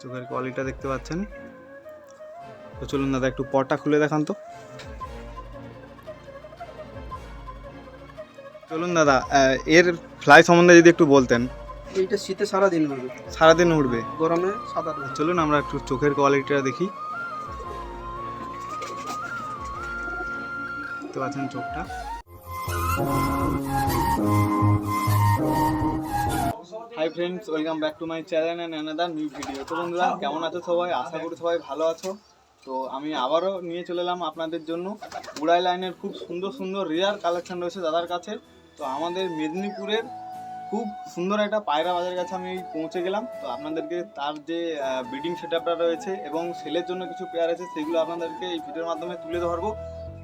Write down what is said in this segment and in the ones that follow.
চোখের কোয়ালিটিটা দেখতে পাচ্ছেন। তো চলুন দাদা একটু পটটা খুলে দেখান তো। চলুন দাদা এর ফ্লাই সম্বন্ধে যদি একটু বলতেন। এইটা শীতে সারা দিন উঠবে সারাদিন উঠবে গরমে সাদা চলুন আমরা একটু চোখের কোয়ালিটিটা দেখি। দেখতে পাচ্ছেন চোখটা। Hi friends welcome back to my channel and another new video তো বন্ধুরা কেমন আছো সবাই? আশা করি সবাই ভালো আছো। তো আমি আবারও নিয়ে চলে এলাম আপনাদের জন্য। উড়াই লাইনের খুব সুন্দর সুন্দর রেয়ার কালেকশন রয়েছে দাদার কাছে। তো আমাদের মেদিনীপুরের খুব সুন্দর একটা পায়রা বাজারের কাছে আমি পৌঁছে গেলাম। তো আপনাদেরকে তার যে ব্রিডিং সেট আপটা রয়েছে এবং সেলের জন্য কিছু পেয়ার আছে সেগুলো আপনাদেরকে এই ভিডিওর মাধ্যমে তুলে ধরবো।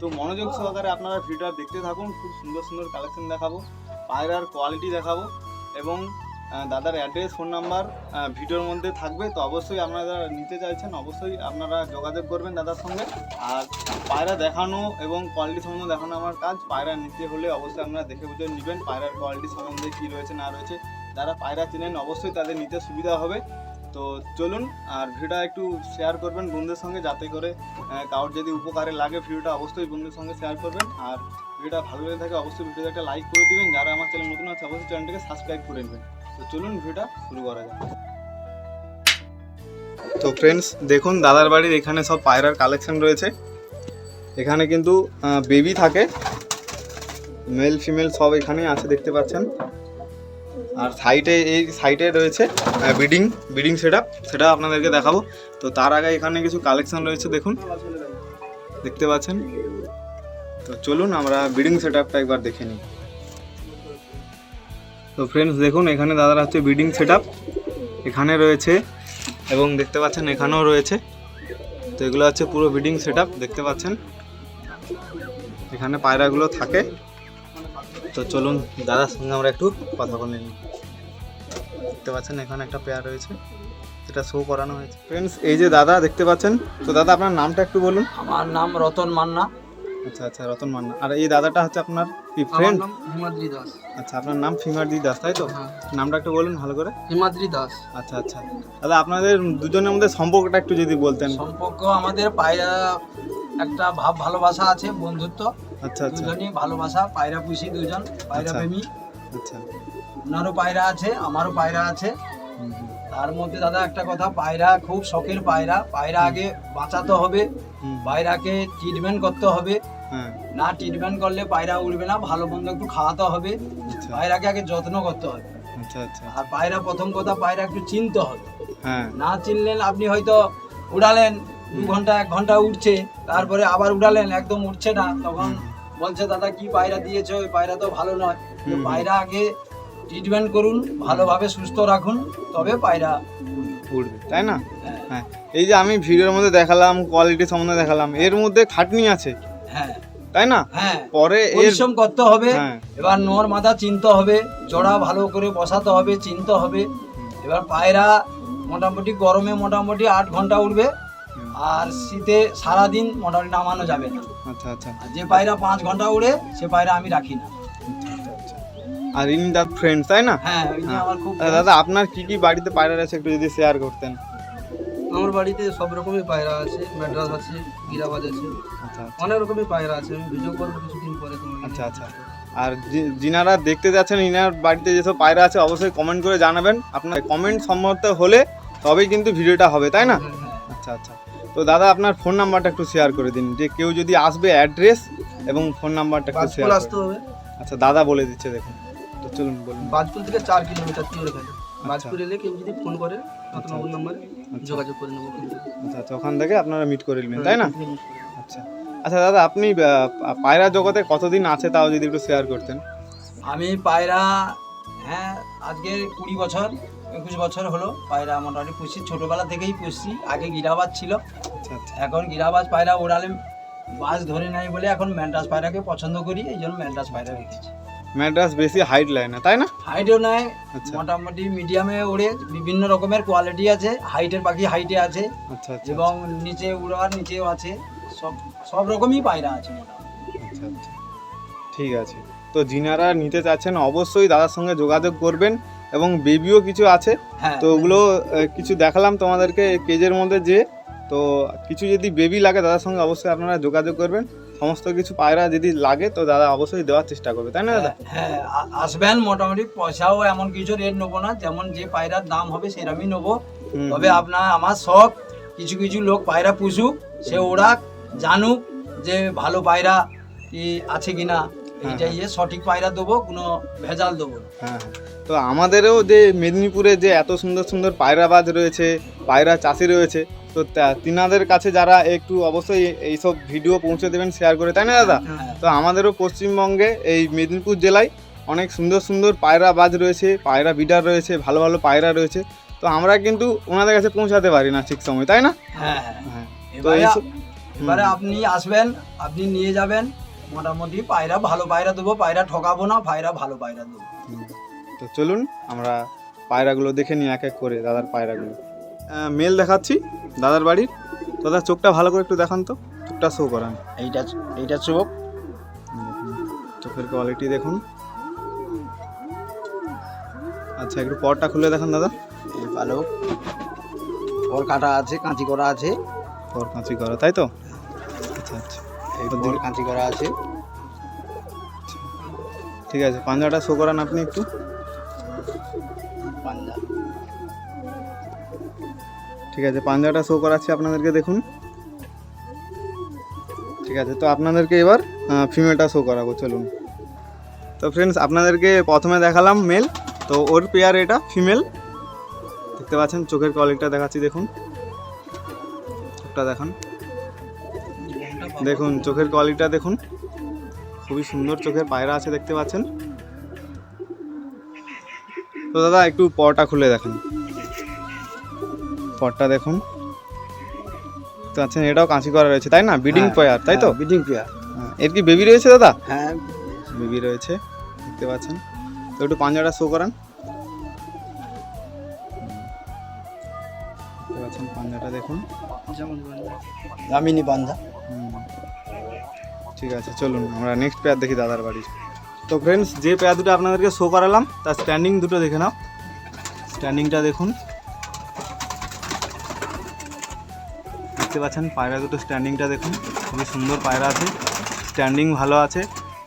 তো মনোযোগ সহকারে আপনারা ভিডিওটা দেখতে থাকুন খুব সুন্দর সুন্দর কালেকশন দেখাবো পায়রার কোয়ালিটি দেখাবো এবং দাদার অ্যাড্রেস ফোন নাম্বার ভিডিওর মধ্যে থাকবে। তো অবশ্যই আপনারা নিতে চাইছেন, অবশ্যই আপনারা যোগাযোগ করবেন দাদার সঙ্গে। আর পায়রা দেখানো এবং কোয়ালিটি সম্বন্ধে দেখানো আমার কাজ। পায়রা নিতে হলে অবশ্যই আপনারা দেখে বুঝে নেবেন পায়রার কোয়ালিটি সম্বন্ধে কী রয়েছে, না রয়েছে। যারা পায়রা চেনেন, অবশ্যই তাদের নিতে সুবিধা হবে। তো চলুন, আর ভিডিওটা একটু শেয়ার করবেন বন্ধুদের সঙ্গে, যাতে করে কারোর যদি উপকারে লাগে ভিডিওটা, অবশ্যই বন্ধুদের সঙ্গে শেয়ার করবেন। আর ভিডিওটা ভালো লেগে থাকে, অবশ্যই ভিডিওতে একটা লাইক করে দিবেন। যারা আমার চ্যানেল নতুন আছে, অবশ্যই চ্যানেলটাকে সাবস্ক্রাইব করে নেবেন। তো চলুন ভিডিওটা শুরু করা যাক। তো ফ্রেন্ডস দেখুন দাদার বাড়ির এখানে সব পায়রার কালেকশন রয়েছে। এখানে কিন্তু বেবি থাকে। মেল ফিমেল সব এখানেই আছে, দেখতে পাচ্ছেন। আর সাইডে এই সাইডে রয়েছে বিডিং বিডিং সেট সেটা আপনাদেরকে দেখাবো। তো তার আগে এখানে কিছু কালেকশন রয়েছে, দেখুন। দেখতে পাচ্ছেন? তো চলুন আমরা বিডিং সেট একবার দেখে নিই। তো ফ্রেন্ডস দেখুন, এখানে দাদারা হচ্ছে বিডিং সেট এখানে রয়েছে, এবং দেখতে পাচ্ছেন, এখানেও রয়েছে। তো এগুলো হচ্ছে পুরো বিডিং সেট দেখতে পাচ্ছেন? এখানে পায়রাগুলো থাকে। তো চলুন, দাদার সঙ্গে আমরা একটু কথা বলে নিই। দেখতে পাচ্ছেন, এখানে একটা পেয়ার রয়েছে। যেটা শো করানো হয়েছে। ফ্রেন্ডস এই যে দাদা, দেখতে পাচ্ছেন? তো দাদা, আপনার নামটা একটু বলুন। আমার নাম রতন মান্না। আচ্ছা আচ্ছা রতন মান্না। আর এই দাদাটা হচ্ছে আপনার কি ফ্রেন্ড হিমাদ্রি দাস। আচ্ছা আপনার নাম ফিমারদি দাস তাই তো? হ্যাঁ। নামটা একটু বলুন ভালো করে। হিমাদ্রি দাস। আচ্ছা আচ্ছা। দাদা আপনাদের দুজনের মধ্যে সম্পর্কটা একটু যদি বলতেন। সম্পর্ক আমাদের পায়রা একটা ভাব ভালোবাসা আছে বন্ধুত্ব। আচ্ছা আচ্ছা। দুজনই ভালোবাসা পায়রা পুষি দুজন পায়রা আচ্ছা। প্রেমী। আচ্ছা। ওনারও পায়রা আছে আমারও পায়রা আছে। তার মধ্যে দাদা একটা কথা পায়রা খুব শখের পায়রা। পায়রা আগে বাঁচাতে হবে পায়রাকে ট্রিটমেন্ট করতে হবে। হ্যাঁ। না ট্রিটমেন্ট করলে পায়রা উড়বে না ভালো মন্দ একটু খাওয়াতে হবে। আচ্ছা। পায়রাকে আগে যত্ন করতে হবে। আচ্ছা আচ্ছা। আর পায়রা প্রথম কথা পায়রা একটু চিনতে হবে। হ্যাঁ। না চিনলেন আপনি হয়তো উড়ালেন দু ঘণ্টা এক ঘণ্টা উঠছে তারপরে আবার উড়ালেন একদম উঠছে না। তখন বলছে দাদা কি পায়রা দিয়েছ? ওই পায়রা তো ভালো নয়। পায়রা আগে ট্রিটমেন্ট করুন ভালোভাবে সুস্থ রাখুন তবে পায়রা উঠবে তাই না? হ্যাঁ, হ্যাঁ। এই যে আমি ভিডিওর মধ্যে দেখালাম কোয়ালিটি সম্বন্ধে দেখালাম এর মধ্যে খাটনি আছে। হ্যাঁ। তাই না? হ্যাঁ। পরে পরিশ্রম করতে হবে। হ্যাঁ। এবার নর মাথা চিনতে হবে জোড়া ভালো করে বসাতে হবে চিনতে হবে। এবার পায়রা মোটামুটি গরমে মোটামুটি আট ঘণ্টা উঠবে আর শীতে সারাদিন মোটামুটি নামানো যাবে না। আচ্ছা আচ্ছা। যে পায়রা পাঁচ ঘণ্টা উড়ে সে পায়রা আমি রাখি না। আর ইন দ্য ফ্রেন্ড তাই না? হ্যাঁ আমার খুব আচ্ছা, দাদা আপনার কি কি বাড়িতে পায়রা আছে একটু যদি শেয়ার করতেন? আমার বাড়িতে সব রকমের পায়রা আছে ম্যাড্রাস আছে গিরাবাজ আছে। আচ্ছা আচ্ছা। অনেক রকমের পায়রা আছে আমি ভিডিও করব কিছুদিন পরে তোমার আচ্ছা আচ্ছা। আর যিনারা দেখতে যাচ্ছেন ইনার বাড়িতে যেসব পায়রা আছে অবশ্যই কমেন্ট করে জানাবেন। আপনার কমেন্ট সম্মত হলে তবেই কিন্তু ভিডিওটা হবে তাই না? হ্যাঁ, হ্যাঁ। আচ্ছা আচ্ছা। তো দাদা আপনার ফোন নাম্বারটা একটু শেয়ার করে দিন যে কেউ যদি আসবে অ্যাড্রেস এবং ফোন নাম্বারটা একটু শেয়ার আসতে হবে। আচ্ছা দাদা বলে দিচ্ছে দেখুন। তো চলুন বলুন। বাজপুর থেকে চার কিলোমিটার পিওর এখানে বাজপুর এলে কেউ যদি ফোন করে রত্নবাবুর নাম্বারে আচ্ছা। যোগাযোগ করে নেব। আচ্ছা আচ্ছা ওখান থেকে আপনারা মিট করে নেবেন তাই না? আচ্ছা। আচ্ছা দাদা আপনি পায়রা জগতে কতদিন আছে তাও যদি একটু শেয়ার করতেন? আমি পায়রা হ্যাঁ আজকে কুড়ি বছর একুশ বছর হলো পায়রা মোটামুটি পুষছি। ছোটোবেলা থেকেই পুষছি আগে গিরাবাজ ছিল। আচ্ছা আচ্ছা। এখন গিরাবাজ পায়রা ওড়ালে বাস ধরে নাই বলে এখন ম্যান্ডাস পায়রাকে পছন্দ করি এই জন্য ম্যান্ডাস পায়রা রেখেছি। ম্যাড্রাস বেশি হাইট লাগে না তাই না? হাইটও নাই আচ্ছা। মোটামুটি মিডিয়ামে ওড়ে বিভিন্ন রকমের কোয়ালিটি আছে হাইটের পাখি হাইটে আছে আচ্ছা আচ্ছা। এবং নিচে উড়ার নিচেও আছে সব সব রকমই পায়রা আছে মোটামুটি। আচ্ছা আচ্ছা। ঠিক আছে। তো যিনারা নিতে চাচ্ছেন অবশ্যই দাদার সঙ্গে যোগাযোগ করবেন এবং বেবিও কিছু আছে হ্যাঁ তো ওগুলো কিছু দেখালাম তোমাদেরকে কেজের মধ্যে যে তো কিছু যদি বেবি লাগে দাদার সঙ্গে অবশ্যই আপনারা যোগাযোগ করবেন। সমস্ত কিছু পায়রা যদি লাগে তো দাদা অবশ্যই দেওয়ার চেষ্টা করবে তাই না দাদা? হ্যাঁ আসবেন মোটামুটি পয়সাও এমন কিছু রেট নেব না যেমন যে পায়রার দাম হবে সেরকমই নেব। তবে আপনার আমার শখ কিছু কিছু লোক পায়রা পুষুক সে ওড়াক জানুক যে ভালো পায়রা কি আছে কিনা এইটা ইয়ে সঠিক পায়রা দেবো কোনো ভেজাল দেবো হ্যাঁ হ্যাঁ। তো আমাদেরও যে মেদিনীপুরে যে এত সুন্দর সুন্দর পায়রাবাজ রয়েছে পায়রা চাষি রয়েছে তো তিনাদের কাছে যারা একটু অবশ্যই এইসব ভিডিও পৌঁছে দেবেন শেয়ার করে তাই না দাদা? হ্যাঁ তো আমাদেরও পশ্চিমবঙ্গে এই মেদিনীপুর জেলায় অনেক সুন্দর সুন্দর পায়রা বাজ রয়েছে পায়রা বিডার রয়েছে ভালো ভালো পায়রা রয়েছে। তো আমরা কিন্তু ওনাদের কাছে পৌঁছাতে পারি না ঠিক সময় তাই না? হ্যাঁ হ্যাঁ। হ্যাঁ। এবারে আপনি আসবেন আপনি নিয়ে যাবেন মোটামুটি পায়রা ভালো পায়রা দেবো পায়রা ঠকাবো না পায়রা ভালো পায়রা দেবো। তো চলুন আমরা পায়রাগুলো দেখে নিই এক এক করে দাদার পায়রাগুলো। মেল দেখাচ্ছি দাদার বাড়ির। তো দাদা চোখটা ভালো করে একটু দেখান তো। চোখটা শো করান। এইটা এইটা চোখ চোখের কোয়ালিটি দেখুন। আচ্ছা একটু পরটা খুলে দেখান দাদা। এই পালক ওর কাটা আছে কাঁচি করা আছে। পর কাঁচি করা তাই তো? আচ্ছা আচ্ছা। এই পর কাঁচি করা আছে। ঠিক আছে পাঞ্জাটা শো করান আপনি একটু। ঠিক আছে, পাঞ্জাটা শো করাচ্ছি আপনাদেরকে, দেখুন। ঠিক আছে, তো আপনাদেরকে এবার ফিমেলটা শো করাবো, চলুন। তো ফ্রেন্ডস আপনাদেরকে প্রথমে দেখালাম মেল তো ওর পেয়ার এটা ফিমেল দেখতে পাচ্ছেন, চোখের কোয়ালিটিটা দেখাচ্ছি, দেখুন। চোখটা দেখান। দেখুন, চোখের কোয়ালিটিটা দেখুন। খুবই সুন্দর চোখের পায়রা আছে, দেখতে পাচ্ছেন। তো দাদা, একটু পরটা খুলে দেখান। পরটা দেখুন। তো আচ্ছা এটাও কাঁচি করা রয়েছে তাই না? বিডিং পেয়ার তাই তো? বিডিং পেয়ার হ্যাঁ, এর কি বেবি রয়েছে দাদা? হ্যাঁ। বেবি রয়েছে দেখতে পাচ্ছেন। তো একটু পাঞ্জাটা শো করান। দেখতে পাচ্ছেন পাঞ্জাটা দেখুন। যেমন দামিনী পাঞ্জা। ঠিক আছে চলুন আমরা নেক্সট পেয়ার দেখি দাদার বাড়ির তো ফ্রেন্ডস যে পেয়ার দুটো আপনাদেরকে শো করালাম তার স্ট্যান্ডিং দুটো দেখে নাও। স্ট্যান্ডিংটা দেখুন। দেখতে পাচ্ছেন, পায়রা দুটো স্ট্যান্ডিংটা দেখুন, খুবই সুন্দর পায়রা আছে স্ট্যান্ডিং ভালো আছে।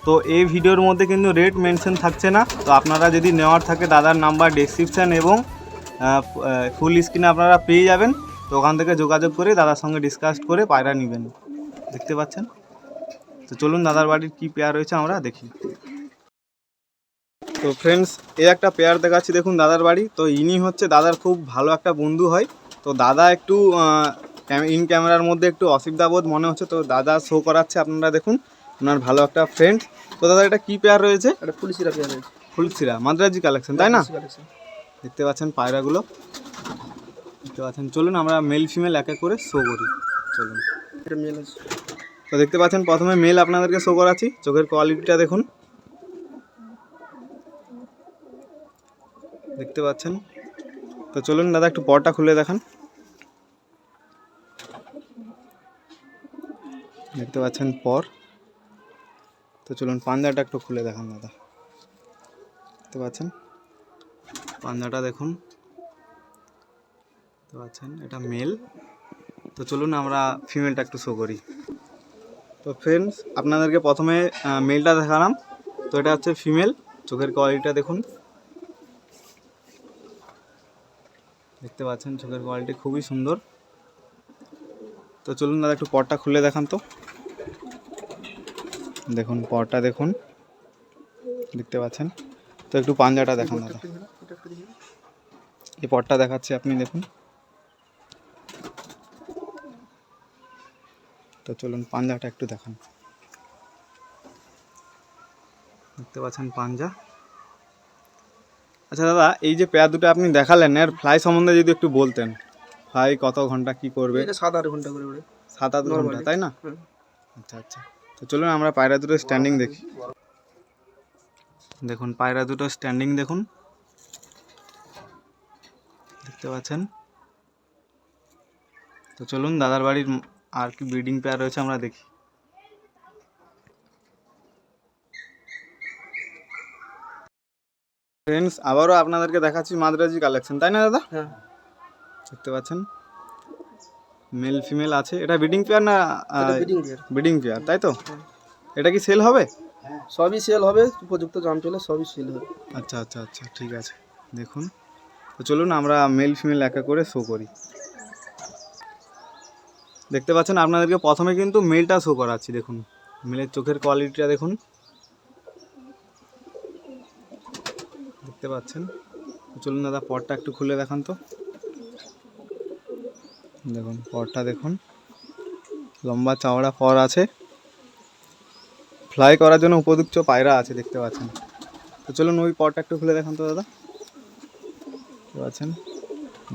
তো এই ভিডিওর মধ্যে কিন্তু রেট মেনশন থাকছে না, তো আপনারা যদি নেওয়ার থাকে দাদার নাম্বার ডেসক্রিপশান এবং ফুল স্ক্রিনে আপনারা পেয়ে যাবেন, তো ওখান থেকে যোগাযোগ করে দাদার সঙ্গে ডিসকাস করে পায়রা নেবেন। দেখতে পাচ্ছেন? তো চলুন দাদার বাড়ির কি পেয়ার রয়েছে আমরা দেখি। তো ফ্রেন্ডস এই একটা পেয়ার দেখাচ্ছি, দেখুন দাদার বাড়ি। তো ইনি হচ্ছে দাদার খুব ভালো একটা বন্ধু হয়। তো দাদা একটু ইন ক্যামেরার মধ্যে একটু অসুবিধা বোধ মনে হচ্ছে। তো দাদা শো করাচ্ছে আপনারা দেখুন। ওনার ভালো একটা ফ্রেন্ড তো দাদা এটা কি পেয়ার রয়েছে? এটা ফুল সিরা পেয়ার রয়েছে। ফুলসিরা মাদ্রাজি কালেকশন তাই না? দেখতে পাচ্ছেন পায়রাগুলো। দেখতে পাচ্ছেন চলুন আমরা মেল ফিমেল এক এক করে শো করি। চলুন। এটা মেল আছে। তো দেখতে পাচ্ছেন প্রথমে মেল আপনাদেরকে শো করাচ্ছি। চোখের কোয়ালিটিটা দেখুন। দেখতে পাচ্ছেন। তো চলুন দাদা একটু পরটা খুলে দেখান। দেখতে পাচ্ছেন পর। তো চলুন পাঞ্জাটা একটু খুলে দেখান দাদা। দেখতে পাচ্ছেন? পাঞ্জাটা দেখুন। দেখতে পাচ্ছেন? এটা মেল তো চলুন আমরা ফিমেলটা একটু শো করি। তো ফ্রেন্ডস আপনাদেরকে প্রথমে মেলটা দেখালাম। তো এটা হচ্ছে ফিমেল চোখের কোয়ালিটিটা দেখুন। দেখতে পাচ্ছেন? চোখের কোয়ালিটি খুবই সুন্দর। তো চলুন দাদা একটু পরটা খুলে দেখান তো। দেখুন পরটা দেখুন। দেখতে পাচ্ছেন? তো একটু পাঞ্জাটা দেখান দাদা। এই পরটা দেখাচ্ছি আপনি দেখুন। তো চলুন পাঞ্জাটা একটু দেখান। দেখতে পাচ্ছেন পাঞ্জা? আচ্ছা দাদা এই যে পেয়ার দুটো আপনি দেখালেন এর ফ্লাই সম্বন্ধে যদি একটু বলতেন। ফ্লাই কত ঘণ্টা কি করবে? সাত আট ঘণ্টা করে সাত আট ঘণ্টা। তাই না? আচ্ছা আচ্ছা। তো চলুন আমরা পায়রা দুটো স্ট্যান্ডিং দেখি। দেখুন পায়রা দুটো স্ট্যান্ডিং দেখুন। দেখতে পাচ্ছেন? তো চলুন দাদার বাড়ির আর কি ব্রিডিং পেয়ার রয়েছে আমরা দেখি। ফ্রেন্ডস আবারও আপনাদেরকে দেখাচ্ছি মাদ্রাজি কালেকশন তাই না দাদা? হ্যাঁ। দেখতে পাচ্ছেন? মেল ফিমেল আছে? এটা ব্রিডিং পেয়ার না ব্রিডিং পেয়ার তাই তো? এটা কি সেল হবে? সবই সেল হবে উপযুক্ত দাম পেলে সবই সেল হবে। আচ্ছা আচ্ছা আচ্ছা ঠিক আছে দেখুন। তো চলুন আমরা মেল ফিমেল একা করে শো করি। দেখতে পাচ্ছেন আপনাদেরকে প্রথমে কিন্তু মেলটা শো করাচ্ছি দেখুন। মেলের চোখের কোয়ালিটিটা দেখুন। দেখতে পাচ্ছেন? চলুন দাদা পটটা একটু খুলে দেখান তো। দেখুন পটটা দেখুন। লম্বা চওড়া পর আছে। ফ্লাই করার জন্য উপযুক্ত পায়রা আছে, দেখতে পাচ্ছেন। তো চলুন ওই পটটা একটু খুলে দেখান তো, দাদা। দেখতে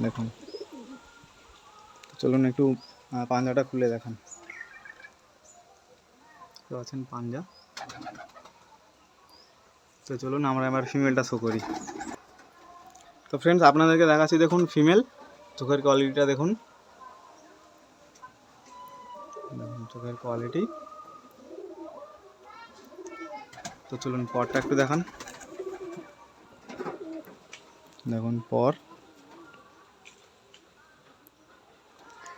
দেখুন। চলুন একটু পাঞ্জাটা খুলে দেখান। দেখতে পাচ্ছেন পাঞ্জা? তো চলুন আমরা এবার ফিমেলটা শো করি। তো ফ্রেন্ডস আপনাদেরকে দেখাচ্ছি, দেখুন ফিমেল চোখের কোয়ালিটিটা দেখুন। কোয়ালিটি তো চলুন পরটা একটু দেখান। দেখুন পর।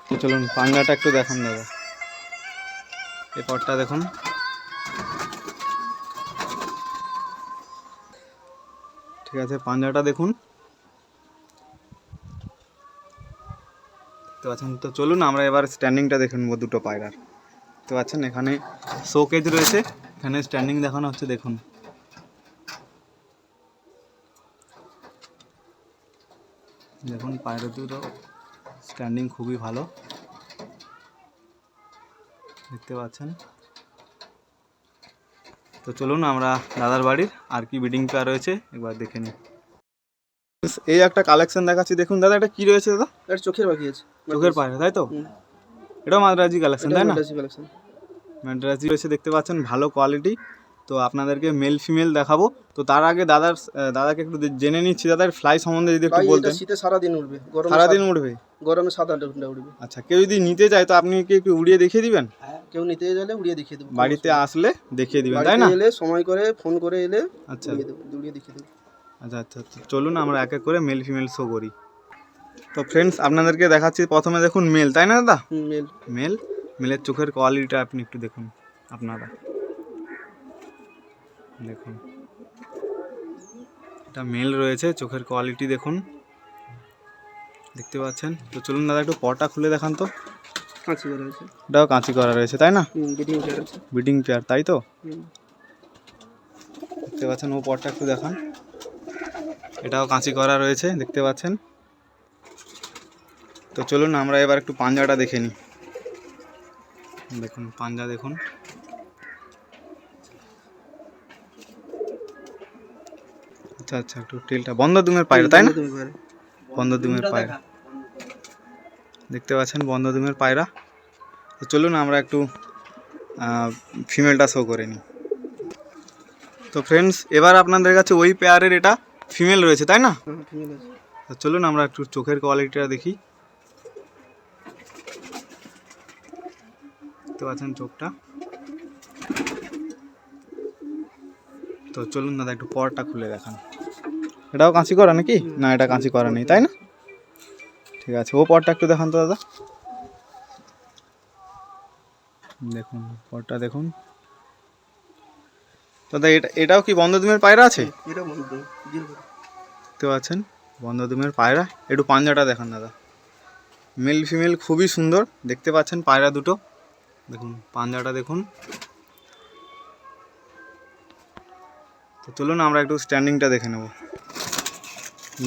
তো চলুন পাঙ্গাটা একটু দেখান দাদা। এই পরটা দেখুন। ঠিক আছে পাঞ্জাটা দেখুন। তো পাচ্ছেন তো চলুন আমরা এবার স্ট্যান্ডিংটা দেখে নেব দুটো পায়রার। দেখতে পাচ্ছেন এখানে শোকেজ রয়েছে। এখানে স্ট্যান্ডিং দেখানো হচ্ছে দেখুন। দেখুন পায়রা দুটো স্ট্যান্ডিং খুবই ভালো। দেখতে পাচ্ছেন। তো চলুন আমরা দাদার বাড়ির আর কি বিডিং পেয়ার রয়েছে একবার দেখে নিই। এই একটা কালেকশন দেখাচ্ছি। দেখুন দাদা এটা কি রয়েছে দাদা? এটা চোখের বাকি আছে। চোখের পায়রা তাই তো। এটাও মাদ্রাজি কালেকশন তাই না? কালেকশন ম্যাড্রাসি রয়েছে দেখতে পাচ্ছেন ভালো কোয়ালিটি তো আপনাদেরকে মেল ফিমেল দেখাবো। তো তার আগে দাদার দাদাকে একটু জেনে নিচ্ছি। দাদার ফ্লাই সম্বন্ধে যদি একটু বলতেন। শীতে সারাদিন উঠবে গরমে সারাদিন উঠবে? গরমে সাত আট ঘণ্টা উঠবে। আচ্ছা কেউ যদি নিতে চায় তো আপনি কি একটু উড়িয়ে দেখিয়ে দিবেন? কেউ নিতে গেলে উড়িয়ে দেখিয়ে দেবো। বাড়িতে আসলে দেখিয়ে দিবেন তাই না? এলে সময় করে ফোন করে এলে আচ্ছা। উড়িয়ে দেখিয়ে দেবো। আচ্ছা আচ্ছা আচ্ছা। চলুন আমরা এক এক করে মেল ফিমেল শো করি। তো ফ্রেন্ডস আপনাদেরকে দেখাচ্ছি। প্রথমে দেখুন মেল তাই না দাদা? মেল মেল মেলের চোখের কোয়ালিটিটা আপনি একটু দেখুন আপনারা। দেখুন। এটা মেল রয়েছে চোখের কোয়ালিটি দেখুন। দেখতে পাচ্ছেন? তো চলুন দাদা একটু পটা খুলে দেখান তো। কাঁচি করা আছে এটাও কাঁচি করা রয়েছে তাই না? বিডিং পেয়ার তাই তো? দেখতে পাচ্ছেন ও পটটা একটু দেখান। এটাও কাঁচি করা রয়েছে দেখতে পাচ্ছেন? তো চলুন আমরা এবার একটু পাঞ্জাটা দেখে নিই। দেখুন পাঞ্জা দেখুন। আচ্ছা আচ্ছা একটু টেলটা বন্ধ দুমের পায়রা তাই না? বন্ধ দুমের পায়রা। দেখতে পাচ্ছেন বন্ধ দুমের পায়রা। তো চলুন আমরা একটু ফিমেলটা শো করে নিই। তো ফ্রেন্ডস এবার আপনাদের কাছে ওই পেয়ারের এটা ফিমেল রয়েছে তাই না? তো চলুন আমরা একটু চোখের কোয়ালিটিটা দেখি। দেখতে পাচ্ছেন চোখটা। তো চলুন দাদা একটু পরটা খুলে দেখান। এটাও কাঁচি করা নাকি? না এটা কাঁচি করা নেই তাই না? ঠিক আছে ও পরটা একটু দেখান তো দাদা। দেখুন পরটা দেখুন। দাদা এটা এটাও কি বন্ধদিমের পায়রা আছে? দেখতে পাচ্ছেন বন্ধদিমের পায়রা। একটু পাঞ্জাটা দেখান দাদা। মেল ফিমেল খুবই সুন্দর দেখতে পাচ্ছেন পায়রা দুটো। দেখুন পাঞ্জাটা দেখুন। তো চলুন আমরা একটু স্ট্যান্ডিংটা দেখে নেব।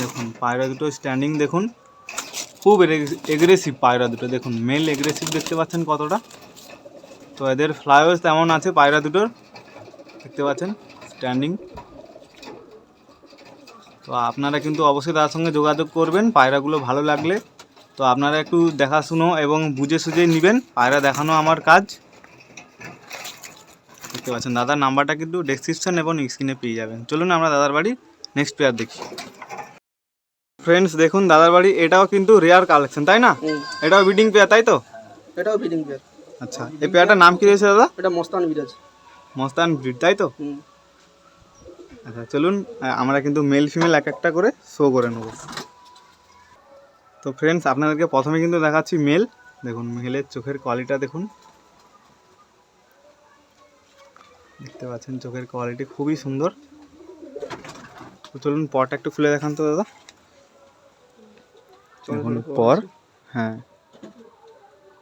দেখুন, পায়রা দুটো স্ট্যান্ডিং দেখুন। খুব এগ্রেসিভ পায়রা দুটো। দেখুন মেল এগ্রেসিভ দেখতে পাচ্ছেন কতটা? তো এদের ফ্লাইওভার তেমন আছে, পায়রা দুটোর। দেখতে পাচ্ছেন স্ট্যান্ডিং তো আপনারা কিন্তু অবশ্যই তার সঙ্গে যোগাযোগ করবেন, পায়রাগুলো ভালো লাগলে। তো আপনারা একটু দেখাশুনো এবং বুঝে সুঝে নেবেন পায়রা দেখানো আমার কাজ। দেখতে পাচ্ছেন দাদার নাম্বারটা কিন্তু ডেসক্রিপশন এবং স্ক্রিনে পেয়ে যাবেন। চলুন আমরা দাদার বাড়ি নেক্সট পেয়ার দেখি। ফ্রেন্ডস দেখুন দাদার বাড়ি এটাও কিন্তু রেয়ার কালেকশন তাই না? এটাও বিডিং পেয়ার তাই তো? এটাও বিডিং পেয়ার আচ্ছা এই পেয়ারটার নাম কি রয়েছে দাদা? এটা মস্তান বিরাজ। মস্তান ব্রিড তাই তো? আচ্ছা চলুন আমরা কিন্তু মেল ফিমেল এক একটা করে শো করে নেব। তো ফ্রেন্ডস আপনাদেরকে প্রথমে কিন্তু দেখাচ্ছি মেল দেখুন মেলের চোখের কোয়ালিটা দেখুন। দেখতে পাচ্ছেন চোখের কোয়ালিটি খুবই সুন্দর। তো চলুন পরটা একটু খুলে দেখান তো দাদা। দেখুন পর হ্যাঁ।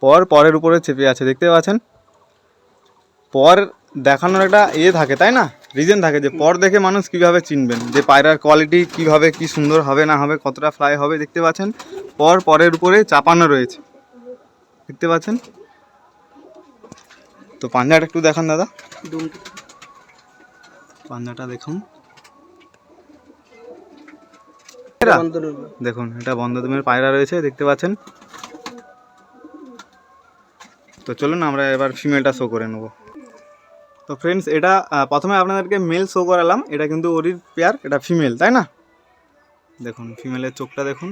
পর পরের উপরে চেপে আছে দেখতে পাচ্ছেন? পর দেখানোর একটা ইয়ে থাকে তাই না? রিজন থাকে যে পর দেখে মানুষ কীভাবে চিনবেন? যে পায়রার কোয়ালিটি কীভাবে কি সুন্দর হবে না হবে কতটা ফ্লাই হবে দেখতে পাচ্ছেন? পর পরের উপরে চাপানো রয়েছে। দেখতে পাচ্ছেন? তো পাঞ্জাটা একটু দেখান দাদা। পাঞ্জাটা দেখুন। এটা? বন্ধ নেবে দেখুন এটা বন্ধদমের পায়রা রয়েছে দেখতে পাচ্ছেন? তো চলুন আমরা এবার ফিমেলটা শো করে নেব। তো ফ্রেন্ডস এটা প্রথমে আপনাদেরকে মেল শো করালাম। এটা কিন্তু ওরির পেয়ার এটা ফিমেল তাই না? দেখুন ফিমেলের চোখটা দেখুন।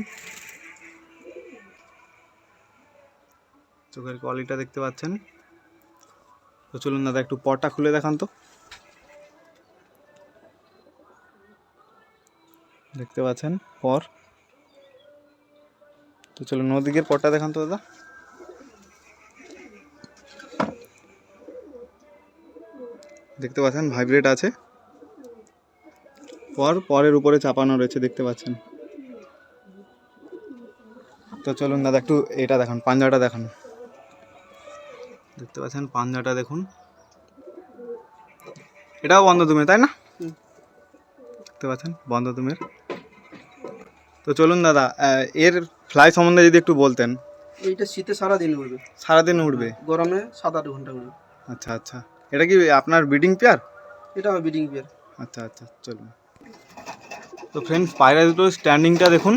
চোখের কোয়ালিটিটা দেখতে পাচ্ছেন। তো চলুন দাদা, একটু পরটা খুলে দেখান তো। দেখতে পাচ্ছেন, পর। তো চলুন নদীকের পরটা দেখান তো দাদা। দেখতে পাচ্ছেন ভাইব্রেট আছে। পর পরের উপরে চাপানো রয়েছে দেখতে পাচ্ছেন। তো চলুন দাদা একটু এটা দেখান পাঞ্জাটা দেখান। দেখতে পাচ্ছেন পাঞ্জাটা দেখুন। এটাও বন্ধ তুমি তাই না? দেখতে পাচ্ছেন বন্ধ তুমের তো চলুন দাদা এর ফ্লাই সম্বন্ধে যদি একটু বলতেন। এইটা শীতে সারাদিন উঠবে সারাদিন উঠবে গরমে সাত আট ঘণ্টা উঠবে আচ্ছা আচ্ছা। এটা কি আপনার ব্রিডিং পেয়ার? এটা আমার বিডিং পেয়ার। আচ্ছা আচ্ছা চলুন। তো ফ্রেন্ডস পায়রা দুটো স্ট্যান্ডিংটা দেখুন।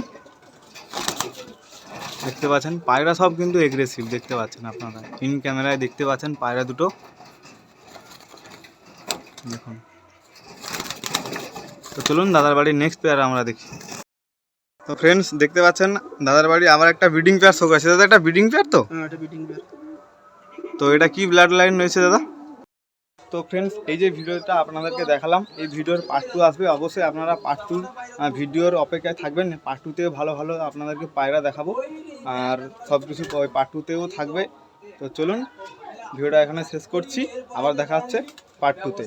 দেখতে পাচ্ছেন পায়রা সব কিন্তু এগ্রেসিভ দেখতে পাচ্ছেন আপনারা। ইন ক্যামেরায় দেখতে পাচ্ছেন পায়রা দুটো। দেখুন। তো চলুন দাদার বাড়ির নেক্সট পেয়ার আমরা দেখি। তো ফ্রেন্ডস দেখতে পাচ্ছেন দাদার বাড়ি আবার একটা ব্রিডিং পেয়ার শো আছে। দাদা একটা ব্রিডিং পেয়ার তো? হ্যাঁ এটা বিডিং পেয়ার তো এটা কি ব্লাড লাইন রয়েছে দাদা? তো ফ্রেন্ডস এই যে ভিডিওটা আপনাদেরকে দেখালাম, এই ভিডিওর পার্ট টু আসবে। অবশ্যই আপনারা পার্ট টুর ভিডিওর অপেক্ষায় থাকবেন। পার্ট টুতেও ভালো ভালো আপনাদেরকে পায়রা দেখাবো। আর সব কিছু ওই পার্ট টুতেও থাকবে। তো চলুন, ভিডিওটা এখানে শেষ করছি। আবার দেখা হচ্ছে পার্ট টুতে